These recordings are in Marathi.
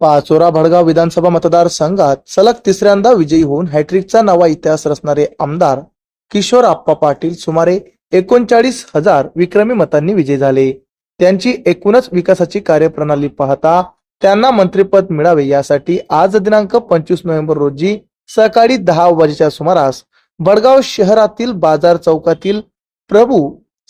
पाचोरा भडगाव विधानसभा मतदारसंघात सलग तिसऱ्यांदा विजयी होऊन हॅट्रिकचा नवा इतिहास रचणारे आमदार किशोर आप्पा पाटील सुमारे एकोणचाळीस हजार विक्रमी मतांनी विजयी झाले. त्यांची एकूणच विकासाची कार्यप्रणाली पाहता त्यांना मंत्रिपद मिळावे यासाठी आज दिनांक पंचवीस नोव्हेंबर रोजी सकाळी दहा वाजेच्या सुमारास भडगाव शहरातील बाजार चौकातील प्रभू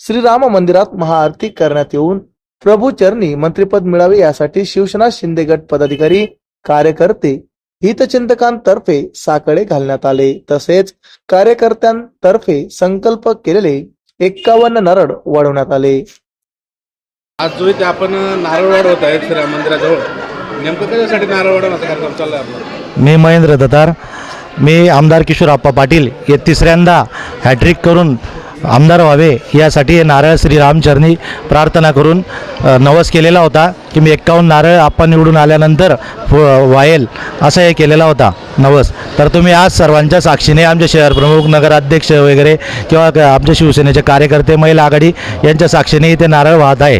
श्रीराम मंदिरात महाआरती करण्यात येऊन प्रभू चरणी मंत्रिपद मिळावे यासाठी शिवसेना शिंदे गट पदाधिकारी कार्यकर्ते हितचिंतकांतर्फे साकडे घालण्यात आले. तसेच कार्यकर्त्यांतर्फे संकल्प केलेले एक्कावन्न नारळ वाढवण्यात आले. आज जो इथे आपण नारळ वाढवत आहे श्रीराम मंदिराजवळ. नेमकं कशासाठी नारळ वाढवण्याचा कार्यक्रम चाललाय आपला? मी महेंद्र दतार मी आमदार किशोर आप्पा पाटील हे तिसऱ्यांदा हॅट्रिक करून आमदार व्हावे यासाठी नारळ श्री रामचरणी प्रार्थना करून नवस केलेला होता की मी एक्कावन्न नारळ आप्पा निवडून आल्यानंतर फ- वाहेल असा हे केलेला होता नवस. तर तुम्ही आज सर्वांच्या साक्षीने आमचे शहर प्रमुख नगराध्यक्ष वगैरे किंवा आमच्या आमचे शिवसेनेचे कार्यकर्ते महिला आघाडी यांच्या साक्षीने इथे नारळ वाहत आहे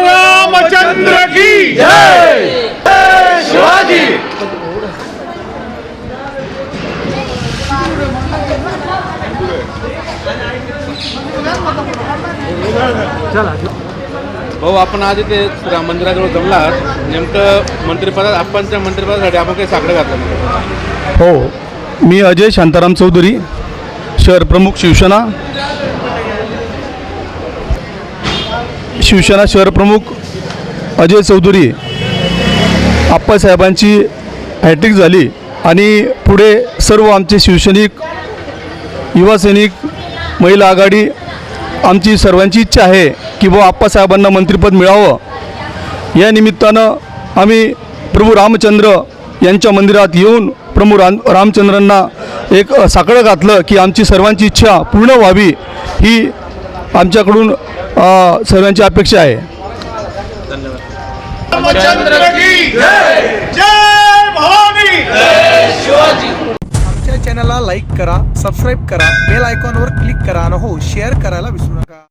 रामचंद्र की भाऊ आपण आज इथे राम मंदिराजवळ जमला आहात. नेमकं मंत्रिपदात आपणच्या मंत्रिपदासाठी आपण काही साकडं घातलं. हो. मी अजय शांताराम चौधरी शहर प्रमुख शिवसेना. शिवसेना शहर प्रमुख अजय चौधरी. आप्पासाहेबांची हॅट्रिक झाली आणि पुढे सर्व आमचे शिवसैनिक युवा सैनिक महिला आघाडी आमची सर्वांची इच्छा आहे की बुवा आप्पासाहेबांना मंत्रिपद मिळावं. या निमित्तानं आम्ही प्रभू रामचंद्र यांच्या मंदिरात येऊन प्रभू राम रामचंद्रांना एक साकडं घातलं की आमची सर्वांची इच्छा पूर्ण व्हावी ही आमच्याकडून सर्वांची अपेक्षा आहे. धन्यवाद सबस्क्राईब करा बेल आयकॉनवर क्लिक करा आणि हो शेअर करायला विसरू नका.